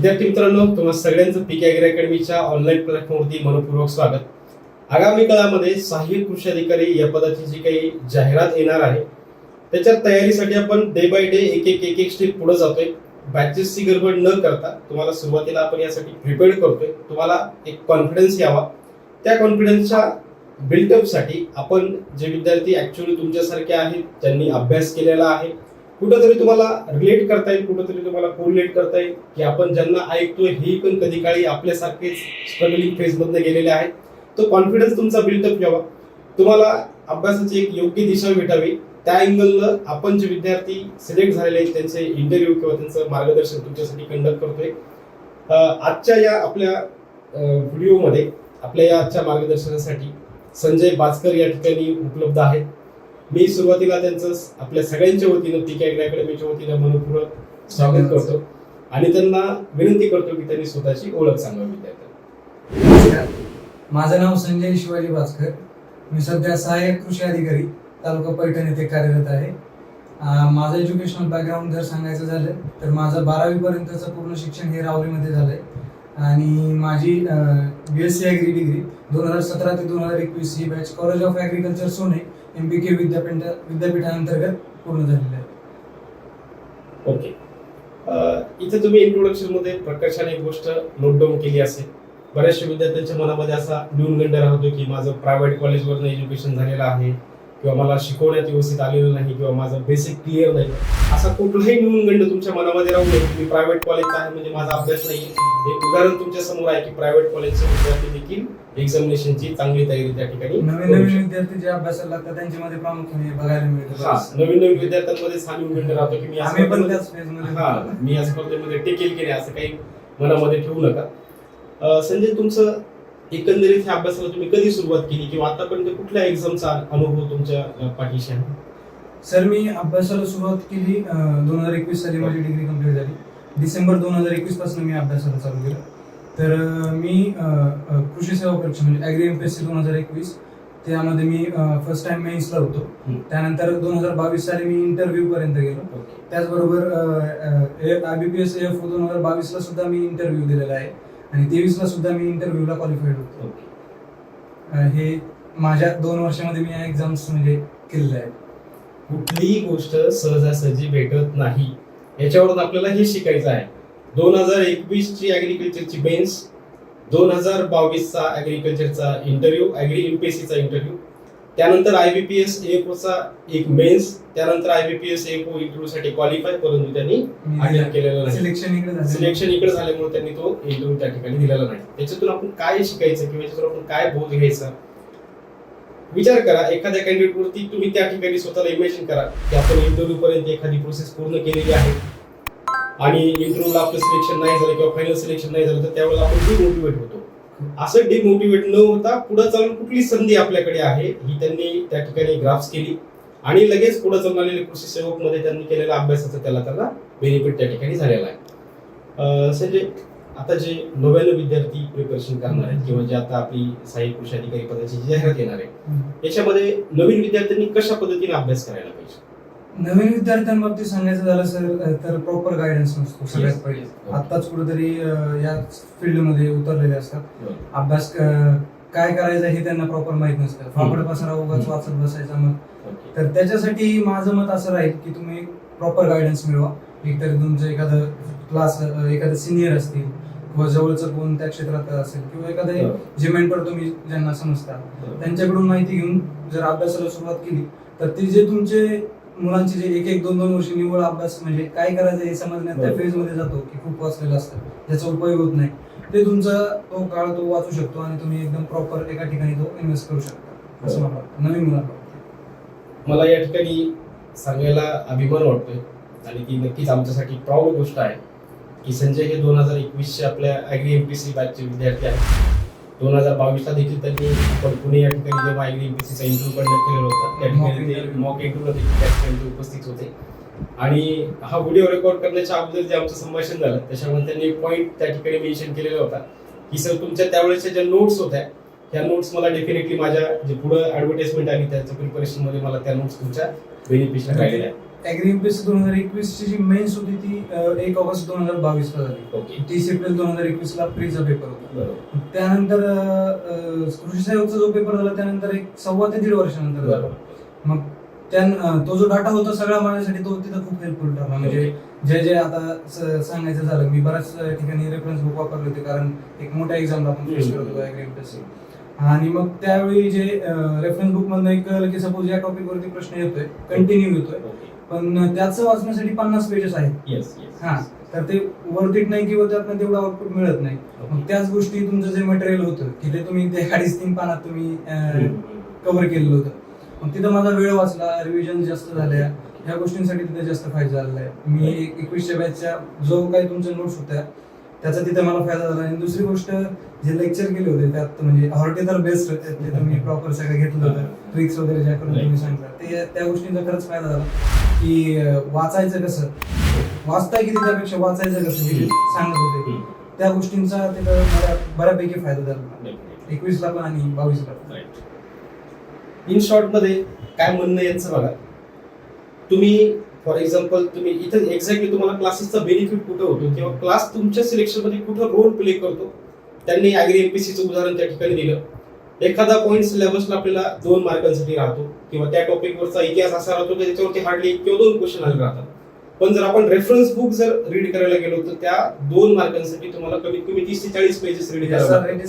विद्यार्थी मित्रांनो तुम्हा सगळ्यांचं पीक ॲग्री अकॅडमीच्या ऑनलाईन प्लॅटफॉर्मवरती मनपूर्वक स्वागत. आगामी काळामध्ये सहाय्यक कृषी अधिकारी या पदाची जी काही जाहिरात येणार आहे त्याच्या तयारीसाठी आपण डे बाय डे एक एक एक एक स्टेप पुढे जातोय. बॅचेसची गडबड न करता तुम्हाला सुरुवातीला आपण यासाठी प्रिपेअर करतोय. तुम्हाला एक कॉन्फिडन्स यावा. त्या कॉन्फिडन्सच्या बिल्डअपसाठी आपण जे विद्यार्थी ऍक्च्युअली तुमच्यासारखे आहेत ज्यांनी अभ्यास केलेला आहे कुठंतरी तुम्हाला रिलेट करता येईल कुठंतरी तुम्हाला कोरिलेट करता येईल की आपण ज्यांना ऐकतोय हे पण कधी काळी आपल्यासारखेच स्ट्रगलिंग फेजमधनं गेलेले आहेत. तो कॉन्फिडन्स तुमचा बिल्डअप घ्यावा तुम्हाला अभ्यासाची एक योग्य दिशा भेटावी. त्या अँगलनं आपण जे विद्यार्थी सिलेक्ट झालेले आहेत त्यांचे इंटरव्ह्यू किंवा त्यांचं मार्गदर्शन तुमच्यासाठी कंडक्ट करतोय. आजच्या या आपल्या व्हिडिओमध्ये आपल्या या आजच्या मार्गदर्शनासाठी संजय बाजकर या ठिकाणी उपलब्ध आहेत. मी सुरुवातीला त्यांचं आपल्या सगळ्यांच्या वतीनं पीक ॲग्री अकॅडमीच्या वतीनं मनपूर्वक स्वागत करतो. आणि त्यांना विनंती करतो की त्यांनी स्वतःची ओळख सांगावी विद्यार्थ्यांना नमस्कार. माझं नाव संजय शिवाजी भास्कर. मी सध्या सहाय्यक कृषी अधिकारी तालुका पैठण येथे कार्यरत आहे. माझं एज्युकेशनल बॅकग्राऊंड जर सांगायचं झालं तर माझं बारावी पर्यंतचं पूर्ण शिक्षण हे रावलीमध्ये झालंय. आणि माझी B S C agri degree दोन हजार सतरा ते दोन हजार एकवीस ही बॅच कॉलेज ऑफ ॲग्रिकल्चर सोने एम बी के विद्यापीठ विद्यापीठांतर्गत पूर्ण झालेली आहे. ओके. इथे तुम्ही इंट्रोडक्शनमध्ये प्रकर्षाने एक गोष्ट नोट डाऊन केली असेल. बऱ्याचशा विद्यार्थ्यांच्या मनामध्ये असा न्यूनगंड राहतो की माझं प्रायव्हेट कॉलेजवरनं एज्युकेशन झालेलं आहे. किंवा मला शिकवण्यात व्यवस्थित आलेलं नाही किंवा माझं बेसिक क्लिअर नाही. असा कुठलाही न्यूनगंड तुमच्या मनामध्ये राहू नये. की प्रायव्हेट कॉलेजचा आहे म्हणजे माझा अभ्यास नाही. एक उदाहरण तुमच्यासमोर आहे की प्रायव्हेट कॉलेजचे विद्यार्थी देखील एक्झामिनेशनची चांगली तयारी त्या ठिकाणी नवीन नवीन विद्यार्थी जे अभ्यासाला लागतात त्यांच्यामध्ये प्रामुख्याने बघायला मिळतं. नवीन नवीन विद्यार्थ्यांमध्ये हा न्यूनगंड राहतो की मी आम्ही पण असं त्याच फेजमध्ये हा मी या स्पर्धेमध्ये टिकेल की नाही असं काही मनामध्ये ठेवू नका. संजय तुमचं एकंदरीत ह्या अभ्यासाला तुम्ही कधी सुरुवात केली? किंवा आतापर्यंत कुठल्या एक्झामचा अनुभव तुमच्या पाठीशी आहे? सर मी अभ्यासाला सुरुवात केली दोन हजार एकवीस साली माझी डिग्री कंप्लीट झाली. डिसेंबर दोन हजार एकवीसपासून मी अभ्यासाला चालू केलं. तर मी कृषी सेवा परीक्षा म्हणजे agri M P S C दोन हजार एकवीस त्यामध्ये मी फर्स्ट टाइम मेन्सला होतो. त्यानंतर दोन हजार बावीस साली मी इंटरव्ह्यू पर्यंत गेलो. त्याचबरोबर I B P S F दोन हजार बावीसला सुद्धा मी इंटरव्ह्यू दिलेला आहे. आणि तेवीसला सुद्धा मी इंटरव्ह्यूला क्वालिफाईड होतो. हे माझ्या दोन वर्षामध्ये मी एक्झाम्स म्हणजे केलेले आहे. कुठलीही गोष्ट सहजासहजी भेटत नाही. याच्यावरून आपल्याला हे शिकायचं आहे. दोन हजार एकवीस ची ऍग्रिकल्चरची बेन्स दोन हजार बावीसचा ऍग्रिकल्चरचा इंटरव्ह्यू ऍग्री एमपीएससीचा इंटरव्ह्यू त्यानंतर आय बी पी एस चा एक मेन्स त्यानंतर I B P S F O interview साठी क्वालिफाय परंतु त्यांनी अटेंड केलेलं नाही. सिलेक्शन इकडे सिलेक्शन इकडे झाल्यामुळे त्यांनी तो इंटरव्ह्यू त्या ठिकाणी दिलेला नाही. त्याच्यातून आपण काय शिकायचं किंवा याच्यातून आपण काय बोध घ्यायचा? विचार करा एखाद्या कॅन्डिडेट वरती तुम्ही त्या ठिकाणी स्वतःला इमॅजिन करा की आपण इंटरव्ह्यू पर्यंत एखादी प्रोसेस पूर्ण केलेली आहे. आणि इंटरव्ह्यूला आपलं सिलेक्शन नाही झालं किंवा फायनल सिलेक्शन नाही झालं तर त्यावेळेला आपण डिमोटिवेट होतो. असं डिमोटिवेट न होता पुढे चालून कुठली संधी आपल्याकडे आहे ही त्यांनी त्या ठिकाणी ग्राफ्स केली. आणि लगेच पुढे चालून आलेले कृषी सेवकमध्ये त्यांनी केलेल्या अभ्यासाचा त्याला त्यांना बेनिफिट त्या ठिकाणी झालेला आहे. संजय आता जे नव्यानं विद्यार्थी प्रिपरेशन करणार आहेत किंवा जे आता आपली सहाय्यक कृषी अधिकारी पदाची जाहिरात येणार आहे. याच्यामध्ये नवीन विद्यार्थ्यांनी कशा पद्धतीने अभ्यास करायला पाहिजे? नवीन विद्यार्थ्यांबाबतीत सांगायचं झालं सर तर प्रॉपर गायडन्स नसतो सगळ्यात. पहिले. आत्ताच कुठेतरी या फील्डमध्ये उतरलेले असतात अभ्यास काय करायचं हे त्यांना प्रॉपर माहीत नसतं फापड पसरा उगाच. वाचत बसायचा मग. तर त्याच्यासाठी माझं मत असं राहील की तुम्ही प्रॉपर गायडन्स मिळवा एकतरी तुमचं एखादं क्लास एखादं सिनियर असतील किंवा जवळचं कोण त्या क्षेत्रात असेल किंवा एखादं. जे मेंटर तुम्ही ज्यांना समजता. त्यांच्याकडून माहिती घेऊन जर अभ्यासाला सुरुवात केली तर ते जे तुमचे मुलांचे जे एक एक दोन दोन वर्ष निव्वळ अभ्यास म्हणजे काय करायचं हे समजण्यात त्या. फेजमध्ये जातो की खूप वाचलेलं असतं. त्याचा उपयोग होत नाही. ते तुमचा तो काळ तो वाचू शकतो आणि तुम्ही एकदम प्रॉपर एका ठिकाणी तो इन्व्हेस्ट करू शकता. असं मला वाटतं. नवीन मुलांना. मला या ठिकाणी सांगायला अभिमान वाटतोय आणि ती नक्कीच आमच्यासाठी प्राऊड गोष्ट आहे की संजय हे दोन हजार एकवीसचे आपल्या ॲग्री एम पी सी बॅचचे विद्यार्थी आहेत. दोन हजार बावीसला देखील त्यांनी आपण पुणे या ठिकाणी जेव्हा ॲग्री एम पी सीचा इंटरव्ह्यू कंडक्ट केलेला होता. त्या ठिकाणी ते. मॉक इंटरव्ह्यूला देखील त्या ठिकाणी उपस्थित होते. आणि हा व्हिडिओ रेकॉर्ड करण्याच्या अगोदर जे आमचं संभाषण झालं त्याच्यामध्ये त्यांनी एक पॉईंट त्या ठिकाणी मेन्शन केलेला होता. की सर तुमच्या त्यावेळेच्या ज्या नोट्स होत्या त्या नोट्स मला डेफिनेटली माझ्या जे पुढे ऍडव्हर्टाइजमेंट आली त्याच्या प्रिपरेशनमध्ये मला त्या नोट्स तुमच्या बेनिफिशियल राहिलेल्या आहेत. ऍग्री एमपीएससी दोन हजार एकवीस ची जी मेन्स होती ती एक ऑगस्ट दोन हजार बावीस ला झाली तीस एप्रिल दोन हजार एकवीस ला प्रीचा पेपर होता त्यानंतर कृषी सहाय्यकचा जो पेपर झाला त्यानंतर एक सव्वा ते दीड वर्षानंतर झाला. मग त्या तो जो डाटा होता सगळा माझ्यासाठी तो तिथं खूप हेल्पफुल ठरला. म्हणजे जे जे आता सांगायचं झालं मी बऱ्याच ठिकाणी रेफरन्स बुक वापरले होते कारण एक मोठ्या एक्झामला आपण फेस करत होतो ऍग्री आणि मग त्यावेळी जे रेफरन्स बुक मधनं एक कळलं की सपोज या टॉपिक वरती प्रश्न येतोय कंटिन्यू येतोय. पण त्याचं वाचण्यासाठी पन्नास पेजेस आहेत. येस येस हा तर ते वर्थ इट नाही किंवा त्यातनं तेवढं आउटपुट मिळत नाही. मग त्याच गोष्टी तुमचं जे मटेरियल होतं की ते तुम्ही ते अडीच तीन पानात तुम्ही कव्हर केलेलं होतं. मग तिथं माझा वेळ वाचला रिव्हिजन जास्त झाल्या. ह्या गोष्टींसाठी तिथे जास्त फायदा झालेला आहे. मी एकवीसच्या बॅचच्या जो काही तुमच्या नोट्स होत्या त्याचा तिथे मला फायदा झाला. आणि दुसरी गोष्ट जे लेक्चर केले होते त्यात म्हणजे हॉर्टे तर बेस्ट तुम्ही प्रॉपर सगळं घेतलं होतं. ट्रिक्स वगैरे ज्या करून तुम्ही सांगता ते त्या गोष्टींचा खरंच फायदा झाला. की वाचायचं कसं? वाचताय किती त्यापेक्षा वाचायचं कसं? हे सांगत होते. त्या गोष्टींचा तिथं मला बऱ्यापैकी फायदा झाला. एकवीसला पण आणि बावीसला पण. इन शॉर्टमध्ये काय म्हणणं यांचं बघा. तुम्ही फॉर एक्झाम्पल तुम्ही इथं एक्झॅक्टली तुम्हाला क्लासेसचा बेनिफिट कुठं होतो? किंवा क्लास तुमच्या सिलेक्शनमध्ये कुठं रोल प्ले करतो? त्यांनी अॅग्री एमपीसीचं उदाहरण त्या ठिकाणी दिलं. एखादा पॉईंट सिलेबसला आपल्याला दोन मार्कांसाठी राहतो. किंवा त्या टॉपिकवरचा इतिहास असा राहतो की त्याच्यावरती हार्डली एक किंवा दोन क्वेश्चन आले राहतात. पण जर आपण रेफरन्स बुक जर रीड करायला गेलो तर त्या दोन मार्कांसाठी तुम्हाला कमीत कमी तीस ते चाळीस पेजेस रीड करावे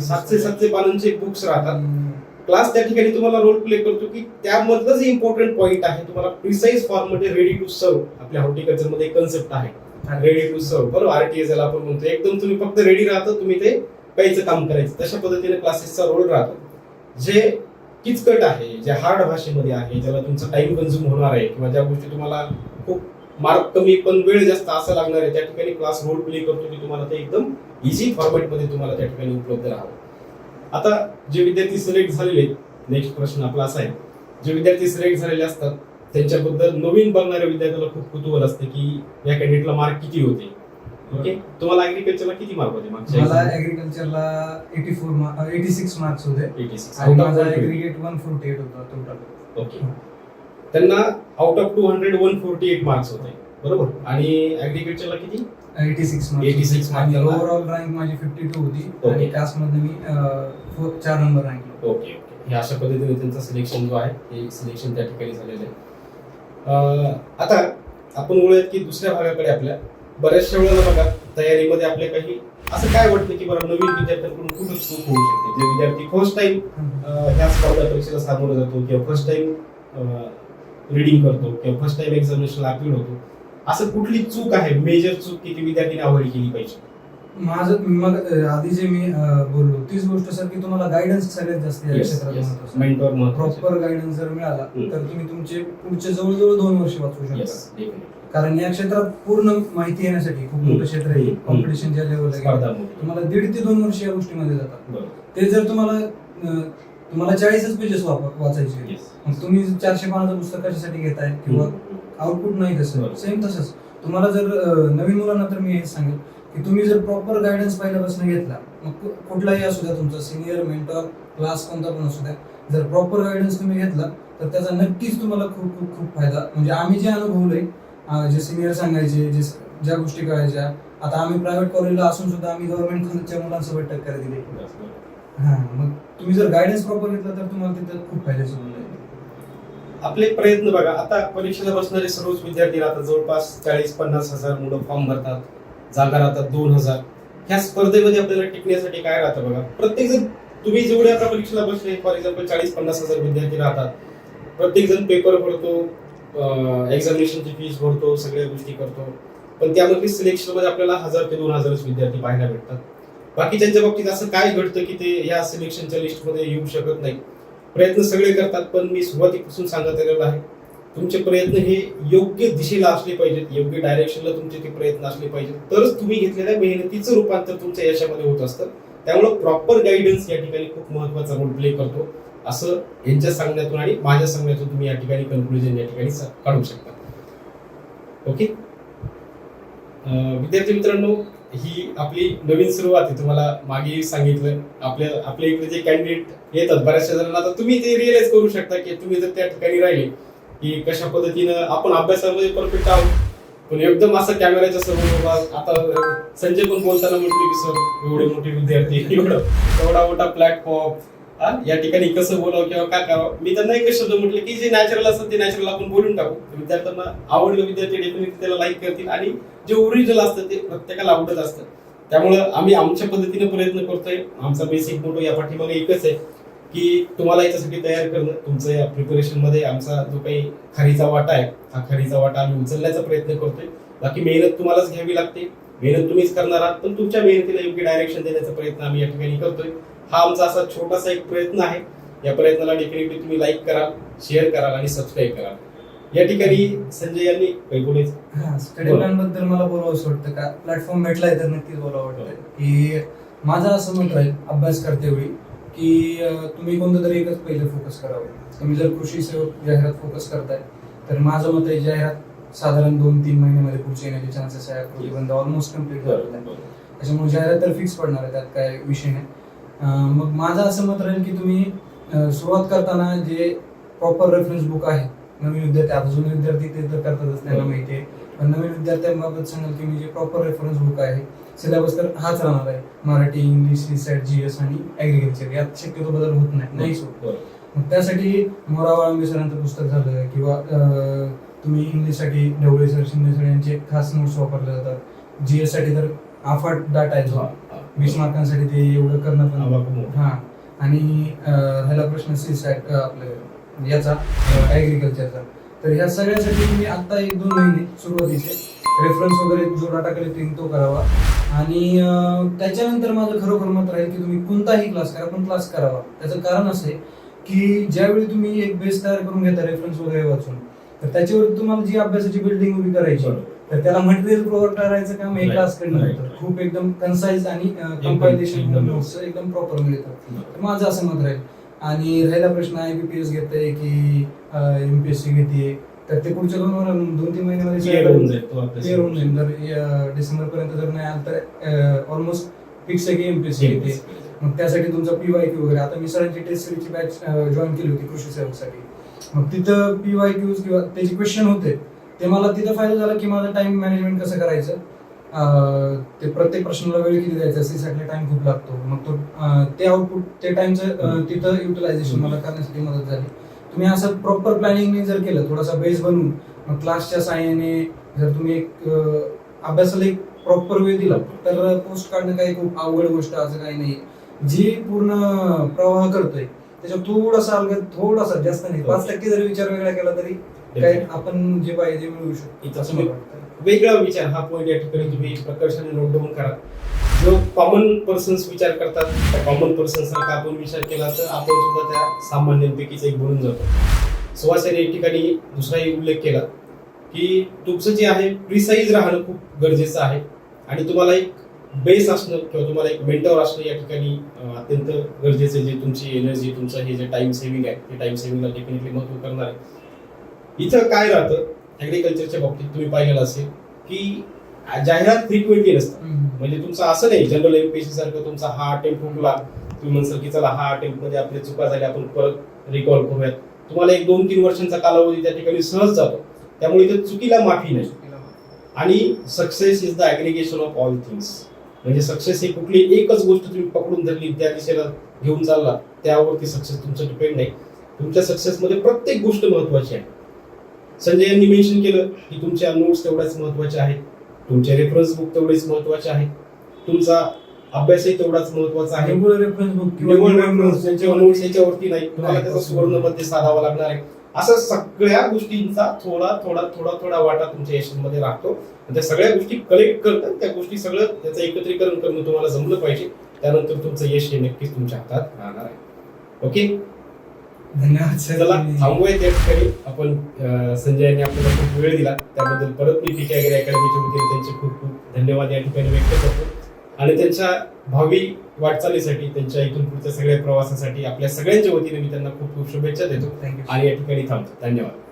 सातशे सातशे पानाची बुक्स राहतात. क्लास त्या ठिकाणी तुम्हाला रोल प्ले करतो की त्यामधलं जे इम्पॉर्टंट पॉईंट आहे. तुम्हाला प्रिसाईज फॉर्ममध्ये रेडी टू सर्व आपल्या हॉर्टिकल्चरमध्ये कन्सेप्ट आहे. रेडी टू सर्व बरोबर? आरटीएस याला आपण म्हणतो. एकदम तुम्ही फक्त रेडी राहतं तुम्ही ते प्यायचं काम करायचं. तशा पद्धतीने क्लासेसचा रोल राहतो. जे किचकट आहे जे हार्ड भाषेमध्ये आहे ज्याला तुमचा टाइम कन्झ्युम होणार आहे किंवा ज्या गोष्टी तुम्हाला खूप मार्क कमी पण वेळ जास्त असा लागणार आहे त्या ठिकाणी क्लास रोल प्ले करतो की तुम्हाला ते एकदम इझी फॉर्मॅटमध्ये तुम्हाला त्या ठिकाणी उपलब्ध राहावं. आता जे विद्यार्थी सिलेक्ट झालेले नेक्स्ट प्रश्न आपला असा आहे जे विद्यार्थी सिलेक्ट झालेले असतात त्यांच्याबद्दल नवीन बघणाऱ्या विद्यार्थ्याला खूप कुतूहल असते की या कॅन्डिडेटला मार्क किती होते ओके तुम्हाला ऍग्रिकल्चरला किती मार्क होते मला? ऍग्रिकल्चरला eighty four eighty six marks होते 86. आणि Out of माझा 120. ऍग्रिगेट वन फोर्टी एट होता टोटल ओके त्यांना out of two hundred one forty eight marks होते बरोबर? आणि ऍग्रिकल्चरला किती? एटी सिक्स 86 आणि mark. ओव्हरऑल रँक माझी फिफ्टी टू होती. आणि कास्टमध्ये मी चार नंबर रँक ओके ओके. हे अशा पद्धतीने त्यांचं सिलेक्शन जो आहे ते सिलेक्शन त्या ठिकाणी झालेलं आहे. अं, आता आपण बोलूयात की दुसऱ्या भागाकडे आपल्या. बऱ्याचशा वेळेला बघा तयारीमध्ये आपल्या काही असं काय वाटतं की बरं नवीन विद्यार्थ्यांकडून कुठं चूक होऊ शकते? जे विद्यार्थी फर्स्ट टाइम ह्या स्पर्धा परीक्षेला सामोरं जातो किंवा फर्स्ट टाइम रिडिंग करतो किंवा फर्स्ट टाइम एक्झामिनेशनला अपील होतो. असं कुठली चूक आहे? मेजर चूक की ती विद्यार्थ्यांनी अवॉइड केली पाहिजे? माझं मग आधी जे मी बोललो तीच गोष्ट सर की तुम्हाला गायडन्स सगळ्यात जास्त या क्षेत्रात प्रॉपर गायडन्स जर मिळाला. तर तुम्ही तुमचे पुढचे जवळजवळ दोन वर्ष वाचू शकता. कारण या क्षेत्रात पूर्ण माहिती येण्यासाठी खूप. मोठं क्षेत्र आहे. हम्म. कॉम्पिटिशनच्या लेवलला तुम्हाला दीड ते दोन वर्ष या गोष्टीमध्ये जातात. ते जर तुम्हाला तुम्हाला चाळीसच पेजेस वाचायचे तुम्ही चारशे पानाचं पुस्तक कशासाठी घेताय? किंवा आउटपुट नाही तसं. सेम तसंच. तुम्हाला जर नवीन मुलांना तर मी हे सांगेल की तुम्ही जर प्रॉपर गायडन्स पहिल्यापासून घेतला मग कुठलाही असू द्या तुमचा सिनियर मेंटॉर क्लास कोणता पण असू द्या जर प्रॉपर गायडन्स तुम्ही घेतला तर त्याचा नक्कीच तुम्हाला खूप खूप खूप फायदा. म्हणजे आम्ही जे अनुभवलंय अं, जे सिनियर सांगायचे जे ज्या गोष्टी कळायच्या आता आम्ही प्रायव्हेट कॉलेजला असून सुद्धा आम्ही गव्हर्नमेंट कॉलेजच्या मुलांसोबत टक्कर दिली. हा मग तुम्ही जर गायडन्स प्रॉपर घेतला तर तुम्हाला तिथं खूप फायद्याचं होऊन जाईल आपले प्रयत्न बघा. आता परीक्षेला बसणारे सर्वच विद्यार्थी राहतात. जवळपास चाळीस पन्नास हजार मुलं फॉर्म भरतात. जागा राहतात दोन हजार. ह्या स्पर्धेमध्ये आपल्याला टिकण्यासाठी काय राहतं बघा? प्रत्येक जण तुम्ही जेवढे आता परीक्षेला बसले फॉर एक्झाम्पल चाळीस पन्नास हजार विद्यार्थी राहतात. प्रत्येक जण पेपर भरतो एक्झामिनेशनची फीस भरतो सगळ्या गोष्टी करतो. पण त्यामध्ये सिलेक्शनमध्ये आपल्याला हजार ते दोन हजारच विद्यार्थी पाहायला भेटतात. बाकीच्यांच्या बाबतीत असं काय घडतं की ते या सिलेक्शनच्या लिस्टमध्ये येऊ शकत नाही प्रयत्न सगळे करतात पण मी सुरुवातीपासून सांगत आलेलो आहे. तुमचे प्रयत्न हे योग्य दिशेला असले पाहिजेत योग्य डायरेक्शनला तुमचे ते प्रयत्न असले पाहिजेत. तरच तुम्ही घेतलेल्या मेहनतीचं रूपांतर तुमच्या यशामध्ये होत असतं. त्यामुळे प्रॉपर गायडन्स या ठिकाणी खूप महत्त्वाचा रोल प्ले करतो. असं यांच्या सांगण्यातून आणि माझ्या सांगण्यातून तुम्ही या ठिकाणी कन्क्लुजन या ठिकाणी काढू शकता. ओके विद्यार्थी मित्रांनो ही आपली नवीन सुरुवात आहे तुम्हाला मागे सांगितलं आपल्या आपल्या इकडे जे कॅन्डिडेट येतात बऱ्याचशा जणांना आता तुम्ही ते रिअलाइज करू शकता की तुम्ही जर त्या ठिकाणी राहिले की कशा पद्धतीनं आपण अभ्यासामध्ये परफेक्ट आहोत. पण एकदम असं कॅमेऱ्याच्या समोर आता संजय पण बोलताना म्हटले की सर एवढे मोठे विद्यार्थी एवढं एवढा मोठा प्लॅटफॉर्म या ठिकाणी कसं बोलावं किंवा काय करावं? मी त्यांना एकच शब्द म्हटलं की जे नॅचरल असतं ते नॅचरल आपण बोलून टाकू. विद्यार्थ्यांना आवडलं विद्यार्थी डेफिनेटली त्याला लाईक करतील आणि जे ओरिजिनल असतं ते प्रत्येकाला आवडत असतं. त्यामुळं आम्ही आमच्या पद्धतीने प्रयत्न करतोय. आमचा बेसिक मोटो या पाठीमागे एकच आहे की तुम्हाला याच्यासाठी तयार करणं. तुमचं या प्रिपरेशनमध्ये आमचा जो काही खरीचा वाटा आहे हा खारीचा वाटा आम्ही उचलण्याचा प्रयत्न करतोय. बाकी मेहनत तुम्हालाच घ्यावी लागते. मेहनत तुम्हीच करणार आहात पण तुमच्या मेहनतीला योग्य डायरेक्शन देण्याचा प्रयत्न आम्ही या ठिकाणी करतोय. हा आमचा असा छोटासा एक प्रयत्न आहे. या प्रयत्नाला डेफिनेटली तुम्ही लाईक कराल शेअर कराल आणि सबस्क्राईब कराल. या ठिकाणी संजय यांनी काही बोलायचं? हा स्टडी. प्लॅनबद्दल मला बोलावंसं वाटतं का? प्लॅटफॉर्म भेटलाय तर नक्कीच बोलावं वाटतं. की माझं असं मत राहील अभ्यास करते वेळी की तुम्ही कोणतं तरी एकच पहिले फोकस करावं. तुम्ही जर कृषी सेवक जाहिरात फोकस करताय तर माझं मत आहे जाहिरात साधारण दोन तीन महिन्यामध्ये पुढचे येण्याचे चान्सेस आहे प्रतिबंध ऑलमोस्ट कंप्लीट झालेला आहे त्याच्यामुळे जाहिरात तर फिक्स पडणार आहे त्यात काय विषय नाही. मग माझं असं मत राहील की तुम्ही सुरुवात करताना जे प्रॉपर रेफरन्स बुक आहे नवीन विद्यार्थी आता जुने विद्यार्थी ते तर करतातच त्यांना. माहिती आहे. पण नवीन विद्यार्थ्यांबाबत सांगाल की मी जे प्रॉपर रेफरन्स बुक आहे सिलेबस तर हाच राहणार आहे. Marathi English set G S आणि ऍग्रिकल्चर यात शक्यतो बदल होत नाही. होत बरोबर. मग त्यासाठी मोरा वाळंबे सरांचं पुस्तक झालं किंवा तुम्ही इंग्लिशसाठी ढवळे सर शिंदे सर यांचे खास नोट्स वापरले जातात. जीएससाठी तर अफाट डाटा आहे जो. वीस मार्कांसाठी ते एवढं करणं पण. हा. आणि ह्याला प्रश्न सी सॅट आपलं याचा ऍग्रिकल्चरचा तर ह्या सगळ्यासाठी तुम्ही आता एक दोन महिने सुरुवातीचे रेफरन्स वगैरे जो डाटा कलेक्टिंग तो करावा. आणि त्याच्यानंतर माझं खरोखर मत राहील की तुम्ही कोणताही क्लास करा पण क्लास करावा. त्याचं कारण असं आहे की ज्यावेळी तुम्ही एक बेस तयार करून घेता रेफरन्स वगैरे वाचून तर त्याच्यावर तुम्हाला जी अभ्यासाची बिल्डिंग उभी करायची. तर त्याला मटेरियल प्रोव्हाइड करायचं काम हे Right. क्लास कडनं खूप एकदम कन्साइज आणि एकदम- कंपायलेशन एकदम नोट्स एकदम प्रॉपर मिळतं बरोबर. तर माझं असं मत राहील आणि राहिला प्रश्न आयबीपीएस घेतोय की एमपीएससी घेते तर ते पुढच्या दोन वर- दोन तीन महिन्यामध्ये होऊन जाईल तो अभ्यास. क्लिअर होऊन जाईल जर डिसेंबर पर्यंत जर नाही आलं तर ऑलमोस्ट फिक्स आहे की एमपीएससी घेते मग त्यासाठी तुमचा पीवाय क्यू वगैरे आता मी सरांची टेस्ट सिरीजची बॅच जॉईन केली होती कृषी सेवकसाठी मग तिथं पीवाय क्यूज किंवा त्याचे क्वेश्चन होते ते मला तिथं फायदा झाला की माझं टाइम मॅनेजमेंट कसं करायचं? ते प्रत्येक प्रश्नाला वेळ किती द्यायचा? साठी टाइम खूप लागतो. मग तो ते आउटपुट ते टाइमचं तिथं युटिलायझेशन मला करण्यासाठी मदत झाली. तुम्ही असं प्रॉपर प्लॅनिंगने जर केलं थोडासा बेस बनवून मग क्लासच्या साहाय्याने जर तुम्ही एक अभ्यासाला एक प्रॉपर वेळ दिला तर पोस्ट काढणं काही खूप अवघड गोष्ट असं काही नाही जी पूर्ण प्रवाह करतोय त्याच्यात थोडासा अलगद थोडासा जास्त नाही. पाच टक्के जरी विचार वेगळा केला तरी काही आपण जे पाहिजे ते मिळवू शकतो वाटतं वेगळा विचार हा पॉईंट या ठिकाणी तुम्ही प्रकर्षाने नोट डाऊन करा. जो कॉमन पर्सन्स विचार करतात त्या कॉमन पर्सन सारखा आपण विचार केला तर आपण सुद्धा त्या सामान्यांपैकीच एक बनून जातो. सुवासाने या ठिकाणी दुसराही उल्लेख केला की तुमचं जे आहे प्रिसाईज राहणं खूप गरजेचं आहे. आणि तुम्हाला एक बेस असणं किंवा तुम्हाला एक मेंटर असणं या ठिकाणी अत्यंत गरजेचं आहे. जे तुमची एनर्जी तुमचं हे जे टाइम सेव्हिंग आहे ते टाइम सेव्हिंगला डेफिनेटली महत्त्व करणार आहे. इथं काय राहतं? ऍग्रिकल्चरच्या बाबतीत तुम्ही पाहिलेलं असेल की जाहिरात फ्रिक्वेंटली नसतं. म्हणजे तुमचं असं नाही जनरल एमपीएससी सारखं तुमचा हा अटेम्प्ट हुकला तुम्ही म्हणसाल की चला हा अटेम्प्टमध्ये आपल्या चुका झाल्या आपण परत रिकॉल करूयात. तुम्हाला एक दोन तीन वर्षांचा कालावधी त्या ठिकाणी सहज जातो. त्यामुळे इथे चुकीला माफी नाही. आणि success is the aggregation of all things म्हणजे सक्सेस ही कुठली एकच गोष्ट तुम्ही पकडून धरली त्या दिशेला घेऊन चालला त्यावरती सक्सेस तुमचं डिपेंड नाही. तुमच्या सक्सेसमध्ये प्रत्येक गोष्ट महत्वाची आहे. संजय यांनी मेन्शन केलं की तुमच्या नोट्स तेवढ्याच महत्त्वाच्या आहेत. तुमचे रेफरन्स बुक तेवढेच महत्त्वाचे आहेत. तुमचा अभ्यासही तेवढाच महत्त्वाचा आहे. रेफरन्स बुक रेफरन्स याच्यावरती नाही. तुम्हाला त्याचा सुवर्णमध्ये साधावा लागणार आहे. असं सगळ्या गोष्टींचा थोडा थोडा थोडा थोडा वाटा तुमच्या यशामध्ये आणि त्या सगळ्या गोष्टी कलेक्ट करतात त्या गोष्टी सगळं त्याचं एकत्रीकरण करणं तुम्हाला जमलं पाहिजे. त्यानंतर तुमचं यश हे नक्कीच तुमच्या हातात राहणार आहे. ओके? धन्यवाद चला थांबूया त्या ठिकाणी. आपण अं, संजय यांनी आपल्याला खूप वेळ दिला. त्याबद्दल परत मी अॅग्री अकॅडमीच्या वतीने त्यांचे खूप खूप धन्यवाद या ठिकाणी व्यक्त करतो. आणि त्यांच्या भावी वाटचालीसाठी त्यांच्या इथून पुढच्या सगळ्या प्रवासासाठी आपल्या सगळ्यांच्या वतीने मी त्यांना खूप खूप शुभेच्छा देतो. आणि या ठिकाणी थांबतो. धन्यवाद.